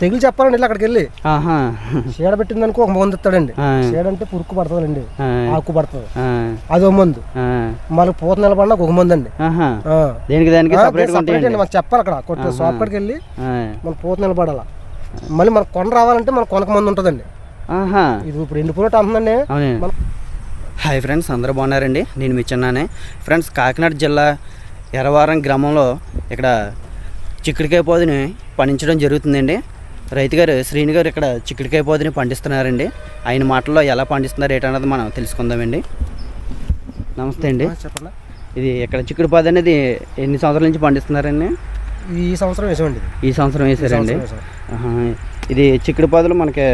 తెగులు చెప్పాలండి వెళ్ళి అక్కడికి వెళ్ళి. ఆహా. చీడ పెట్టిందనుకో ఒక మందు ఇస్తాడండి. చీడ అంటే పురుకు పడుతుందండి. ఆ, ఆకు పడుతుంది. అది ఒక మందు మళ్ళీ పూత నిలబడినా ఒక మందు అండి. దేనికి దానికి అండి మనం చెప్పాలి అక్కడ. కొట్టు షాప్ కాడికి వెళ్ళి మన పూత నిలబడాల. మళ్ళీ మన కొన రావాలంటే మన కొనక మందు ఉంటుందండి. ఆహా. ఇది ఇప్పుడు ఎండిపోయినట్టు అంటుందండి అవునండి మన హాయ్ ఫ్రెండ్స్ అందరూ బాగున్నారండి. నేను మీ చిన్నానే. ఫ్రెండ్స్ కాకినాడ జిల్లా ఎరవారం గ్రామంలో ఇక్కడ చిక్కుడికాయ పోదిని పండించడం జరుగుతుందండి. రైతు గారు శ్రీని గారు ఇక్కడ చిక్కుడికాయ పోదిని పండిస్తున్నారండి. ఆయన మాటల్లో ఎలా పండిస్తున్నారు ఏంటన్నది మనం తెలుసుకుందామండి. నమస్తే అండి. చెప్పండి. ఇది ఇక్కడ చిక్కుడు పాది అనేది ఎన్ని సంవత్సరాల నుంచి పండిస్తున్నారండి? ఈ సంవత్సరం వేసామండి. ఈ సంవత్సరం వేసారండి. ఇది చిక్కుడు పాదులు మనకి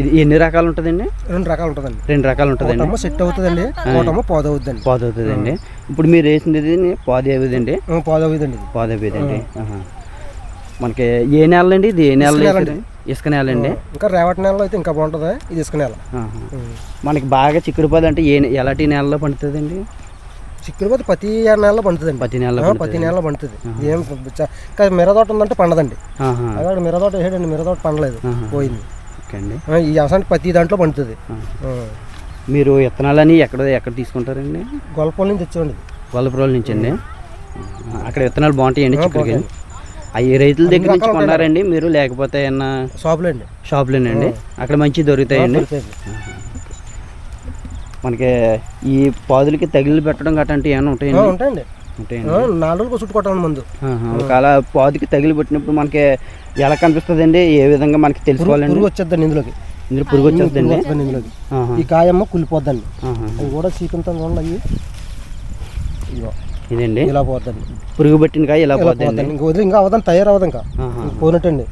ఇది ఎన్ని రకాలు ఉంటుందండి? రెండు రకాలు ఉంటుందండి. రెండు రకాలు ఉంటుందండి. సెట్ అవుతుందండి ఒకటేమో పోద. అవుతుందండి పాదు అవుతుందండి ఇప్పుడు మీరు వేసింది పాదు అవుతుందండి పోద అవుతుందండి ఇది. పాదు అవుతుందండి ఆహా. మనకి ఏ నేల అండి ఇది ఏ నేల ఇసుక నేల అండి. అండి ఇంకా రేవటి నెలలో అయితే ఇంకా బాగుంటుంది. ఇది ఇసుక నేల. మనకి బాగా చిక్కుడు పాదు అంటే ఏ ఎలాంటి నేలలో పండుతుందండి? చిక్కుడు పోతే ప్రతి ఆరు నెలలో పండుతుందండి. పత్తి నేలలో ఆ, ప్రతి నెలలో పండుతుంది. ఏం ఇంకా మిరదోట ఉందంటే పండదండి. అక్కడ మిరదోట వేసాడండి మిరదోట పండలేదు. పోయింది. అండి. ఈ వ్యవసాయానికి ప్రతి దాంట్లో పండుతుంది. మీరు విత్తనాలని ఎక్కడ ఎక్కడ తీసుకుంటారండి? గొల్లపల్లి నుంచి తెచ్చేవండి. గొల్లపురం నుంచి అండి అక్కడ విత్తనాలు బాగుంటాయండి చిక్కుడికి. అవి రైతుల దగ్గర నుంచి కొన్నారండి మీరు? లేకపోతే ఏమన్నా షాపులో అండి షాప్లోనండి అక్కడ మంచి దొరుకుతాయండి. మనకి ఈ పాదులకి తగిలి పెట్టడం గట్రా అంటే ఏమైనా ఉంటాయండి. ఉంటాయండి. నాలుగు రోజులు చుట్టు కొట్టాలి ముందు. ఒకవేళ పాదుకి తగిలి పెట్టినప్పుడు మనకి ఎలా కనిపిస్తుందండి? ఏ విధంగా మనకి తెలుసుకోవాలండి? పురుగు వచ్చేద్దండి ఇందులోకి. ఇందులో పురుగు వచ్చేస్తుందండి? వస్తుందండి ఇందులోకి. ఈ కాయమ్మ కులిపోద్దండి. అవి కూడా చీకంతా చూడండి అవి ఇదిగో. ఇదండి. ఇలా పోద్దండి. పురుగు పట్టిన కాయ ఇలా పోద్దండి. పోద్దండి. ఇంక వదిలి ఇంకా అవదని తయారవదు ఇంకా. పోనట్టండి.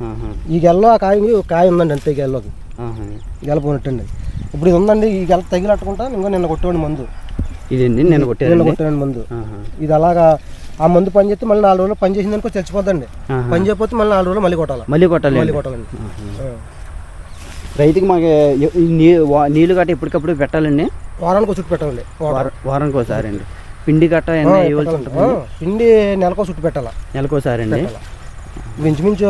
ఈ గెల్లో ఆ కాయ కాయ ఉందండి అంతే గెల్లోకి. గెల పోనట్టండి. ఇప్పుడు ఇది ఉందండి ఈ గెల తగిలట్టుకుంటా ఇంకో నిన్న కొట్టేవాడి మందు. ఇదండి నేను నిన్న కొట్టానండి కొట్టేవాడి మందు. ఇది అలాగా ఆ మందు పని చేస్తే మళ్ళీ నాలుగు రోజులు పని చేసింది అనుకో చచ్చిపోద్దండి. పని చేయకపోతే మళ్ళీ నాలుగు రోజులు మళ్ళీ కొట్టాలి? మళ్ళీ కొట్టాలి మళ్ళీ కొట్టాలండి. రైతుకి మాకు నీళ్ళు గట్ట ఎప్పటికప్పుడు పెట్టాలండి? వారానికి ఒక చుట్టు పెట్టాలండి. వారానికి ఒకసారి అండి. పిండి గట్ట పిండి నెలకో చుట్టు పెట్టాలా? నెలకోసారి అండి ఇంచుమించు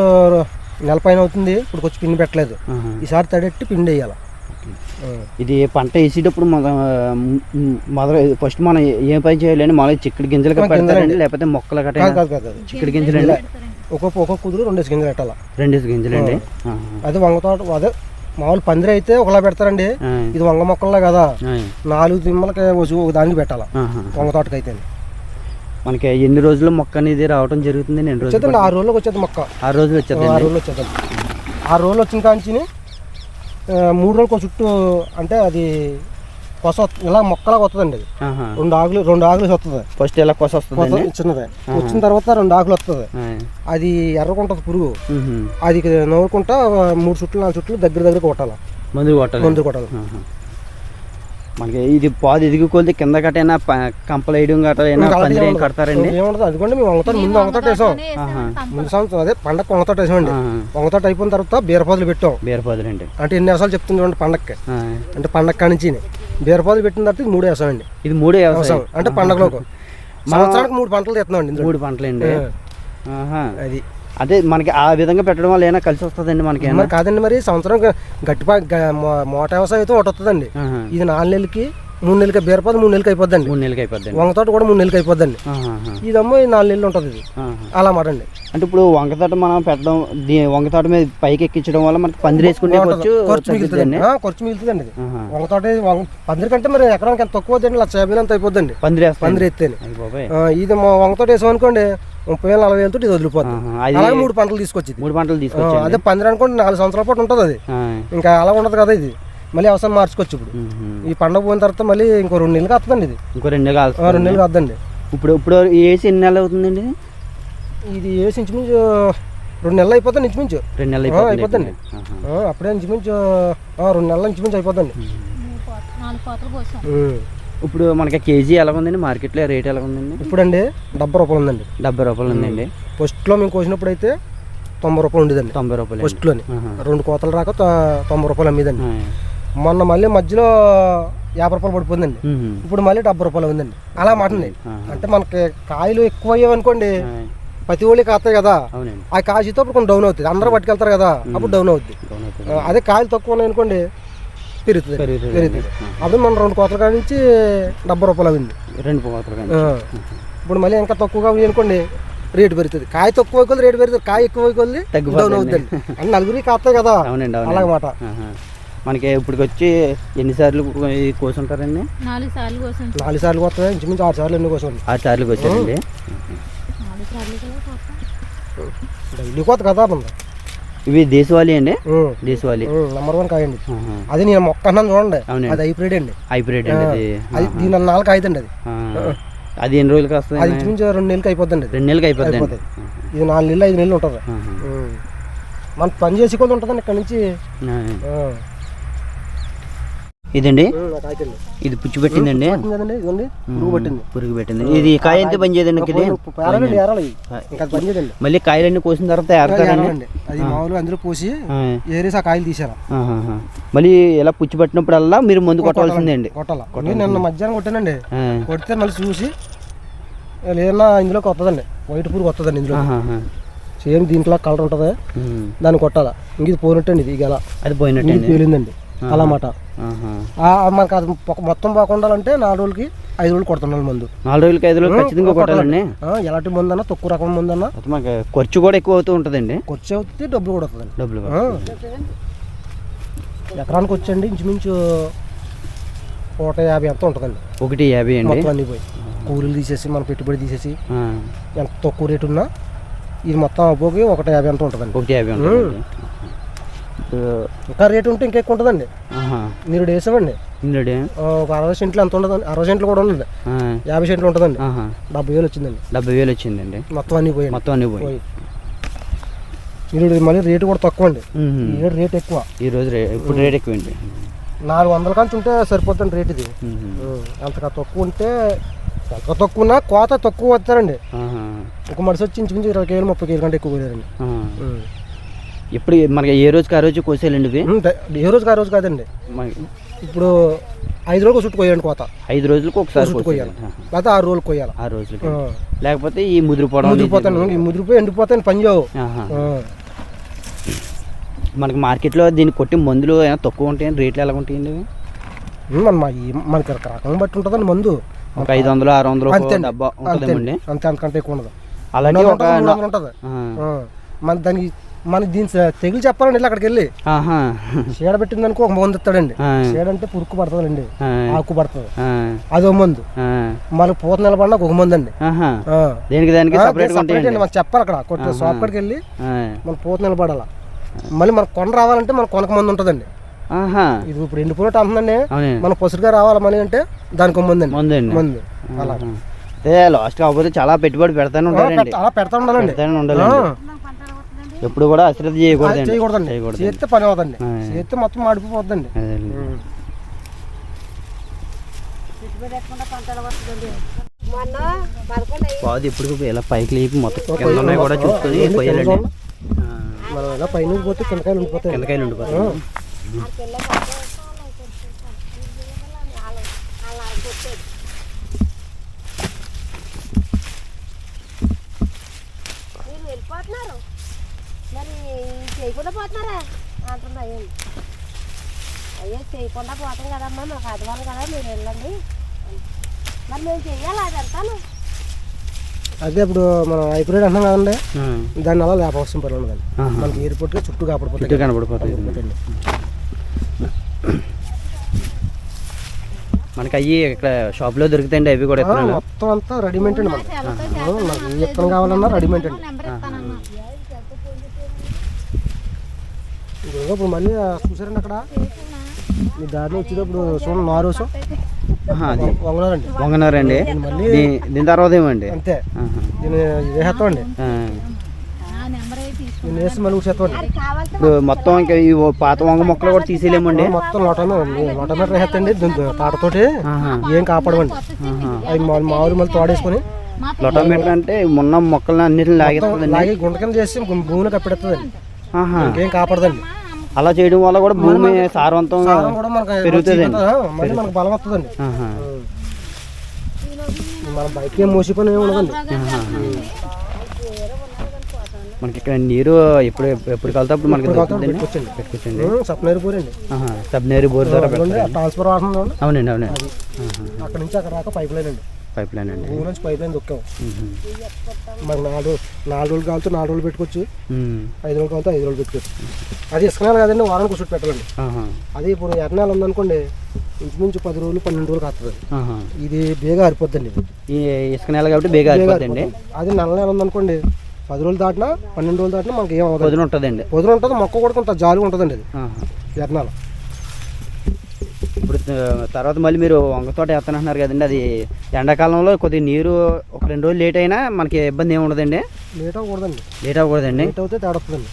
నెల పైన అవుతుంది ఇప్పుడు కొంచెం పిండి పెట్టలేదు. ఈసారి తడెట్టి పిండి వేయాలి. ఇది పంట వేసేటప్పుడు మన మొదలు ఫస్ట్ మనం ఏ పని చేయాలండి? మొదలు చిక్కుడు గింజలుగా ఆ, పెడతారండి. లేకపోతే మొక్కలు కాదు గట్ట కాదు కాదు చిక్కుడు గింజలండి? ఒక్కొక్క ఒక్కొక్క కుదురు రెండేసి గింజలు పెట్టాలా. రెండేసి గింజలండి? ఆహా. అదే వంగ తోట అదే మామూలు పందిరి అయితే ఒకలా పెడతారండి. ఇది వంగ మొక్కల్లా కదా. నాలుగు తిమ్మలకి ఒక దానికి పెట్టాలా. వంగ తోటకి అయితే మనకి ఎన్ని రోజులు మొక్క అనేది రావడం జరుగుతుంది ఎన్ని రోజులు ఆరు రోజులకు వచ్చేది మొక్క. ఆ రోజులు ఆరు వచ్చేదండి రోజులు వచ్చేదండి ఆరు రోజులు వచ్చిన కాంచిని ఆ, మూడు రోజులు కొంచెం చుట్టూ అంటే అది కొస ఇలా మొక్కలాగా వస్తుందండి అది. రెండు ఆకులు రెండు ఆకులు వస్తుంది. ఫస్ట్ ఇలా కొస వస్తుందండి? చిన్నది. వచ్చిన తర్వాత రెండు ఆకులు వస్తుంది. అది ఎర్రకుంటుంది పురుగు. అది నవ్వుకుంటా మూడు చుట్లు నాలుగు చుట్లు దగ్గర దగ్గర కొట్టాలి. మందులు కొట్టాలి. మందు కొట్టాలి. మనకి ఇది పాదు ఎదిగి కొలితే కింద గట్టైనా కంపలు వేయడం పందిరి ఉండదు. కడతారండి? ఏముండదు. అదిగోండి మేము వంగతోట ముందు వంగతోట వేసాం. ముందు సంవత్సరం అదే పండగ వంగతోట వేసామండి. వంగతోట అయిపోయిన తర్వాత బీరపాదులు పెట్టాం. బీరపాదులండి. అంటే ఎన్ని వేసాలు చెప్తుంది చూడండి పండగకి ఆ. అంటే పండగ కానించి బీరపాదులు పెట్టిన తర్వాత ఇది మూడు వేసామండి ఇది మూడే వ్యవసాయం. అంటే పండగలోకి. సంవత్సరానికి మూడు పంటలు తెస్తున్నామండి ఇందులో. మూడు పంటలండి. ఆహా. అది. అదే మనకి ఆ విధంగా పెట్టడం వల్ల ఏమైనా కలిసి వస్తుందండి మనకి మరి కాదండి మరి సంవత్సరం గ- గట్టి ప- గ- మో- మోట వ్యవసాయం అయితే ఒకటి వస్తుందండి. ఇది నాలుగు నెలలకి మూడు నెలలకి బీరపాదు మూడు నెలలకి అయిపోద్దండి. మూడు నెలలకి అయిపోద్దండి. వంగతోట కూడా మూడు నెలలకి అయిపోద్దండి. ఆహాహా. ఇదమ్మో ఈ నాలుగు నెలలు ఉంటుంది ఇది. అలా మాట అండి. అంటే ఇప్పుడు వంకతోట మనం పెట్టడం దీ- వంకతోట మీద పైకి ఎక్కించడం వల్ల మనకి పందిరి వేసుకుంటే ఖర్చు మిగులుతుందండి ఆ, ఖర్చు మిగులుతుందండి ఇది. ఆహా. వంగతోట వంగ పందిరి కంటే మరి ఎకరానికి ఎంత తక్కువ అవుతుంది లక్ష యాభై అంత అయిపోద్దండి. పందిరి పందిరి ఎత్తేని. ఆ, ఇది మా వంగతోట వేసాం అనుకోండి ముప్పై వేలు నలభై వేలతో ఇది వదిలిపోతుంది అలాగే మూడు పంటలు తీసుకొచ్చింది. మూడు పంటలు ఆ, తీసుకొచ్చాను అదే పందిరి అనుకోండి నాలుగు సంవత్సరాల పాటు ఉంటుంది అది. ఇంకా అలా ఉండదు కదా ఇది. మళ్ళీ అవసరం మార్చుకోవచ్చు ఇప్పుడు. ఈ పండగ పోయిన తర్వాత మళ్ళీ ఇంకో రెండు నెలలు వస్తుందండి ఇది. ఇంకో రెండు నెలలు కాల్స్తుంది. రెండు నెలలు వద్దండి ఇప్పుడు ఇప్పుడు వేసి ఎన్ని నెలలు అవుతుందండి ఇది? వేసి ఇంచుమించు రెండు నెలలు అయిపోతుంది ఇంచుమించు. రెండు నెలలు అయిపోతుంది అప్పుడే ఇంచుమించు ఆ, రెండు నెలలు ఇంచుమించు ఉమ్. ఇప్పుడు మనకి కేజీ ఎలా ఉందండి మార్కెట్లో రేట్ ఎలా ఉందండి ఇప్పుడండి డెబ్బై రూపాయలు ఉందండి. డెబ్బై రూపాయలు ఉందండి. ఫస్ట్లో మేము కోసినప్పుడు అయితే తొంభై రూపాయలు ఉండేదండి. తొంభై రూపాయలు ఫస్ట్లోని. రెండు కోతలు రాక తొంభై రూపాయలు అమ్మేదండి. మొన్న మళ్ళీ మధ్యలో యాభై రూపాయలు పడిపోయిందండి. ఇప్పుడు మళ్ళీ డెబ్బై రూపాయలు ఉందండి. అలా మాటండి. అంటే మనకి కాయలు ఎక్కువ అయ్యావనుకోండి. ప్రతి ఒళ్ళకి కాస్తాయి కదా. ఆ కాశీతో అప్పుడు కొంచెం డౌన్ అవుతుంది. అందరూ పట్టుకెళ్తారు కదా అప్పుడు డౌన్ అవుద్ది. అదే కాయలు తక్కువ ఉన్నాయి అనుకోండి పెరుగుతుంది. పెరుగుతుంది. అప్పుడు మనం రెండు కోతల కాడ నుంచి డెబ్బై రూపాయలు అయింది. రెండు ఇప్పుడు మళ్ళీ ఇంకా తక్కువగా ఉంది అనుకోండి రేటు పెరుగుతుంది. కాయ తక్కువ రేటు పెరుగుతుంది. కాయ ఎక్కువ. డౌన్ అవుతుంది అని నలుగురికి కాస్తాయి కదా. అలాగమాట. మనకి ఇప్పటికి వచ్చి ఎన్నిసార్లు ఈ కోసుంటారండి? నాలుగు సార్లు కోసం నాలుగు సార్లు కొత్తగా ఇంచుమించు ఆరు సార్లు ఎన్ని కోసం ఆరు సార్లు వచ్చారండి నాలుగు సార్లు కూడా కోసం డైలీ కొత్త కదా ఉంది ఇవి దేశవాళీ అండి? దేశవాళీ. నెంబర్ వన్ కాయండి. అది నేను మొక్క అన్నాను చూడండి. అది హైబ్రిడ్ అండి. హైబ్రిడ్ అండి అది. దీని నాలుగు కాయదండి అది. అది ఎన్ని రోజులకి వస్తుంది? అది ఇంచుమించు రెండు నెలలకి అయిపోద్దండి అది. రెండు నెలలకి అయిపోద్ది అయిపోతాయి. ఇది నాలుగు నెలలు ఐదు నెలలు ఉంటుంది. మనం పని చేసి కొద్ది ఉంటుందండి ఇక్కడ నుంచి. ఇదండి? ఇది పుచ్చి పెట్టిందండి. పురుగు పట్టింది. పురుగు పెట్టింది. ఇది కాయ ఎంత పని చేయదండి ఇది. ఇంకా మళ్ళీ కాయలన్నీ కోసిన తర్వాత ఏరతారండి? ఏరాలండి. అది అందులో పోసి. ఏరేసి ఆ కాయలు తీసారా. మళ్ళీ ఇలా పుచ్చి పట్టినప్పుడల్లా మీరు మందు కొట్టవలసిందండి కొట్టాల. నేను నిన్న మధ్యాహ్నం కొట్టానండి. కొడితే మళ్ళీ చూసి లేదన్నా ఇందులోకి వస్తుందండి వైట్ పురుగు వస్తుందండి ఇందులో. సేమ్ దీంట్లో కలర్ ఉంటుంది. దాన్ని కొట్టాల. ఇంక ఇది పోయినట్టండి ఇది గల. అది ఇది పోయినట్టండి పేలిందండి. అలా మాట ఆహా. ఆ, మనకు అది మొత్తం బాగుండాలంటే నాలుగు రోజులకి ఐదు రోజులు కొడుతున్నాను మందు. నాలుగు రోజులకి ఐదు రోజులు ఖచ్చితంగా కొట్టాలండి? ఎలాంటి మందు అన్నా తక్కువ రకం మందు అన్నా మాకు ఖర్చు కూడా ఎక్కువ అవుతూ ఉంటుందండి. ఖర్చు అవుతుంది డబ్బులు కూడా వస్తుందండి. డబ్బులు. ఎకరానికి వచ్చండి ఇంచుమించు నూట యాభై ఎంత ఉంటుందండి. ఒకటి యాభై అండి? మొత్తం అన్ని పోయి. కూలీలు తీసేసి మన పెట్టుబడి తీసేసి. ఎంత తక్కువ రేటు ఉన్నా ఇది మొత్తం పోగి ఒకటి యాభై ఎంత ఉంటుందండి. ఒకటి యాభై ఇంకా రేటు ఉంటే ఇంకా ఎక్కువ ఉంటుందండి. మీరు వేసామండి ఒక అరవై సెంట్లు ఎంత ఉంటుందండి అరవై సెంట్లు కూడా ఉండదు. యాభై సెంట్లు ఉంటుందండి. డెబ్బై వేలు వచ్చిందండి. డెబ్బై వేలు వచ్చిందండి. మొత్తం అన్ని పోయండి మొత్తం అన్ని పోయి పోయి. మీరు మళ్ళీ రేటు కూడా తక్కువ అండి. ఈ రేటు ఎక్కువ. ఈ రోజు ఇప్పుడు రేట్ ఎక్కువ అండి నాలుగు వందల కాంచి ఉంటే సరిపోతుంది రేట్ ఇది. అంతగా తక్కువ ఉంటే ఎంత తక్కువ ఉన్నా కోత తక్కువ వస్తారండి. ఒక మనిషి వచ్చి ఇంచుమించు ఇరవై కేజీలు ముప్పై కేజీల కంటే ఎక్కువ పోయారండి. ఇప్పుడు మనకి ఏ రోజుకి ఆ రోజు కోసేయాలండి ఇవి? ఏ రోజుకి ఆ రోజు కాదండి. ఇప్పుడు ఐదు రోజులు చుట్టూ కొయ్యండి కోత. ఐదు రోజులకు ఒకసారి. లేకపోతే ఆరు రోజులు కొయ్యాలి ఆ రోజులకి. ఆ. లేకపోతే ఈ ముదిరిపోవడం ముదిరిపోతాను ఈ ముదిరిపోయి ఎండిపోతాను పని చేయవు. మనకి మార్కెట్లో దీన్ని కొట్టి మందులు ఏమైనా తక్కువ ఉంటాయండి రేట్లు ఎలా ఉంటాయండి మన మనకి రకం బట్టి ఉంటుందండి మందు. ఒక ఐదు వందలు ఆరు వందలు. డబ్బా అంతే ఉంటుందండి అండి. అంతే అంతకంటే ఎక్కువ ఉండదు. అలాగే ఒక ఉంటుంది. మన దానికి మన దీని తెగులు చెప్పాలండి అక్కడికి వెళ్ళి. చీడ పెట్టింది అనుకో ఒక మందు ఇస్తాడండి. చీడ అంటే పురుక్కు పడుతుందండి. ఆకు పడుతుంది. అదో మందు. ఆ. మనకు పూత నిలబడినా ఒక మందు అండి. మనకు చెప్పాలి అక్కడ. కొట్టే షాప్ కాడికి వెళ్ళి. మన పూత నిలబడాల. మళ్ళీ మనకు కొన రావాలంటే మన కొనక మందు ఉంటుందండి. ఇది ఇప్పుడు ఎండిపోయినట్టు అంటుందండి మన పసురుగా రావాలి మనీ అంటే దానికి ఒక మందు అండి ముందండి. మందు. అలా. అదే లాస్ట్ కాకపోతే చాలా పెట్టుబడి పెడతానే పెడతా- అలా పెడతా ఉండాలండి. పెడతానే. ఉండాలండి. ఎప్పుడు కూడా అశ్రద్ధ అది చేయకూడదండి. చేయకూడదు చేస్తే పని అవుతుందండి. ఆ. చేస్తే మొత్తం మాడిపోతుందండి. పాదు ఎప్పుడు ఇలా పైకి లేపి మొత్తం కింద ఉన్నాయి కూడా చూసుకొని పోయాలండి. మనం ఇలా పైన పోతే కిందకాయలు ఉండిపోతాయి. కిందకాయలు ఉండిపోతాయి మీరు వెళ్ళిపోతున్నారు మరి చేయకుండా పోతున్నారా? అంటున్నా ఏంటి అయ్యో చేయకుండా పోతాం కదమ్మా మాకు ఆదివారం కదా మీరు వెళ్ళండి. మరి మేము చెయ్యాలి అది అంతాను అదే ఇప్పుడు మనం హైబ్రిడ్ అంటున్నాం కదండి. దాన్ని అలా లేపవలసిన పని ఉండదండి ఆహా. మనకి ఎయిర్పోర్ట్గా చుట్టూ కనబడిపోతాయి కాపాడిపోతాయండి. మనకి అయ్యి ఇక్కడ షాప్లో దొరుకుతాయండి అవి కూడా మొత్తం అంతా రెడీమేడ్ అండి మనకి మనకి ఏ ఎక్కడ కావాలన్నా రెడీమేడ్ అండి నెంబర్ ఇస్తానన్నా ఇదిగో ఇప్పుడు మళ్ళీ చూసారండి అక్కడ? మీ దారిలో వచ్చేటప్పుడు చూడండి నారోసం అది. వంగనారండి. వంగనారండి. దీని తర్వాత ఏమండి? అంతే. దీన్ని వేసేస్తామండి వేసి మళ్ళీ ఊసేస్తామండి ఇప్పుడు మొత్తం ఇంకా ఈ పాత వంగ మొక్కలు కూడా తీసేయలేమండి? మొత్తం నూట నూట మీటర్ వేసేస్తండి తాటతోటి. ఏం కాపాడమండి. అవి మా- మామూలు మళ్ళీ తోడేసుకొని లొటోమీటర్ అంటే ఉన్న మొక్కలను అన్నిటిని లాగేస్తుందండి. లాగి గుంట కింద చేసి భూమిలో కప్పెడుతుందండి ఆహా. ఇంకేం కాపాడదండి. అలా చేయడం వల్ల కూడా భూమి సారవంతం. ఆ, మళ్ళీ మనకు బలం వస్తుందండి. మనం బయటకి ఏం ఉండదండి. మనకి ఇక్కడ నీరు ఎప్పుడు ఎప్పుడు కలితే? అప్పుడు మనకి సప్లైర్ పోరండి ఆహా, సబ్నేరు బోర్ ద్వారా ట్రాన్స్ఫర్. అవునండి అవునండి. అక్కడ నుంచి అక్కడ పైప్ లైన్ అండి. పైప్ లైన్ అండి ఊరు నుంచి పైప్ లైన్ దొక్కాం. మరి నాలుగు నాలుగు రోజులు కావాలంటే నాలుగు రోజులు పెట్టుకోవచ్చు. ఐదు రోజులు కావాలంటే ఐదు రోజులు పెట్టుకోవచ్చు. అది ఇసుక నేల కదండి వారానికి కూర్చొని పెట్టాలండి. అది ఇప్పుడు ఎర్రనేల ఉందనుకోండి ఇంచుమించు పది రోజులు పన్నెండు రోజులు కాస్తుంది. ఇది బేగా ఆరిపోద్దండి ఈ ఇసుక నేల కాబట్టి బేగా ఆరిపోద్దండి. అది నల్ల నేల ఉందనుకోండి పది రోజులు దాటినా పన్నెండు రోజులు దాటినా మనకి ఏం పొద్దున ఉంటుందండి. పొద్దున ఉంటుంది మొక్క కూడా కొంత జాలుగా ఉంటుందండి అది. ఆహా. ఇప్పుడు తర్వాత మళ్ళీ మీరు వంగ తోట వేస్తానంటున్నారు కదండి. అది ఎండాకాలంలో కొద్దిగా నీరు ఒక రెండు రోజులు లేట్ అయినా మనకి ఇబ్బంది ఏమి ఉండదండి? లేట్ అవ్వకూడదండి. లేట్ అవ్వకూడదండి? లేట్ అవుతే తేడా వస్తుందండి.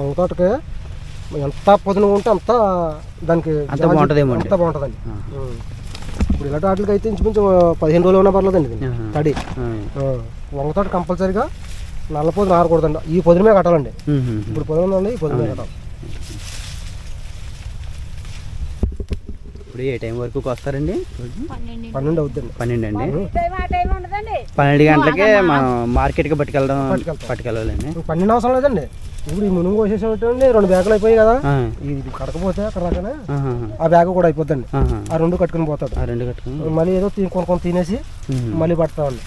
వంగ తోటకి ఎంత పొద్దున ఉంటే అంత దానికి అంత బాగుంటుందేమో. అంత బాగుంటుందండి. ఇప్పుడు ఇలాంటి వాటికి అయితే ఇంచుమించు పదిహేను రోజులు ఉన్నా పర్లేదండి. తడి. వంగ తోట కంపల్సరీగా నల్ల పొద్దున ఆరకూడదండి. ఈ పొద్దున మీద కట్టాలండి. ఇప్పుడు పొద్దున ఉందండి ఈ పొద్దున మీద కట్టాలి. ఇప్పుడు ఏ టైం వరకు వస్తారండి పన్నెండు పన్నెండు అవుతుందండి పన్నెండు. అండి ఈ టైం ఆ టైం ఉండదండి. పన్నెండు గంటలకే మనం మార్కెట్కి పట్టుకెళ్దాం పట్టుకెళ్తాం. పట్టుకెళ్ళాలండి. పన్నెండు అవసరం లేదండి. ఇప్పుడు ఈ మునుగు కోసేసేటండి రెండు బ్యాగులు అయిపోయాయి కదా. ఇది కడకపోతే అక్కడ. ఆ బ్యాగ్ కూడా అయిపోద్దండి. ఆహా. ఆ రెండు కట్టుకుని పోతాడు. ఆ రెండు కట్టుకుని. మళ్ళీ ఏదో కొన్ని తినేసి. మళ్ళీ పడతామండి.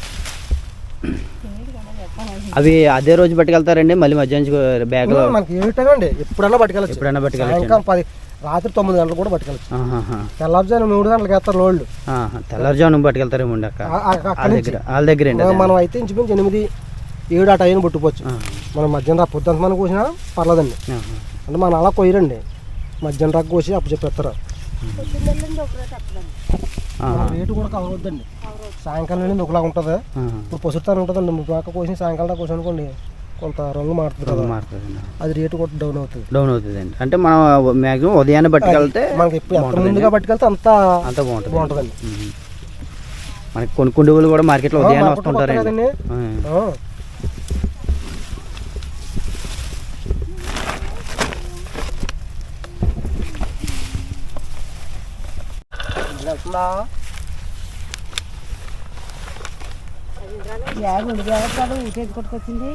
అవి అదే రోజు పట్టుకెళ్తారండి మళ్ళీ మధ్యాహ్నం బ్యాగ్లో? మనకి ఏ టైం అండి? ఎప్పుడన్నా పట్టుకెళ్ళచ్చు. ఎప్పుడైనా పట్టుకెళ్ళచ్చు సాయంకాలం పది రాత్రి తొమ్మిది గంటలు కూడా పట్టుకెళ్ళచ్చు. తెల్లారుజాను మూడు గంటలకు వేస్తారు లోళ్ళు. ఆహా. తెల్లారుజామున పట్టుకెళ్తారేమో వాళ్ళ దగ్గర వాళ్ళ దగ్గర మనం అయితే ఇంచుమించు ఎనిమిది ఏడు ఆ టైం పట్టుకోవచ్చు. మనం మధ్యాహ్నం రా పొద్దుంత మనం కోసినా పర్లేదండి. అంటే మనం అలా కొయ్యరండి. మధ్యాహ్నం రాక కోసి అప్పు చెప్పేస్తారు. రేటు కూడా కవర్ అవుద్దండి సాయంకాలం వెళ్ళింది ఒకలాగా ఉంటుంది. ఇప్పుడు పసురుతాను ఉంటుందండి. ముప్పై కోసి సాయంకాలం దాకా కోసి అనుకోండి కొంత రంగు మారుతుంది కదా. మారుతుందండి. అది రేటు కూడా డౌన్ అవుతుంది. డౌన్ అవుతుందండి. అంటే మనం మ్యాక్సిమం ఉదయాన్నే పట్టుకెళ్తే మనకి ఎప్పుడు. ముందుగా పట్టుకెళ్తే అంత అంత బాగుంటుంది బాగుంటుందండి. మనకి కొన్ని కుండుగులు కూడా మార్కెట్లో ఉదయాన్నే. వెళ్తుందా? బ్యాగ్ ఉండి కాదు ఊటేది కొట్టుకొచ్చింది.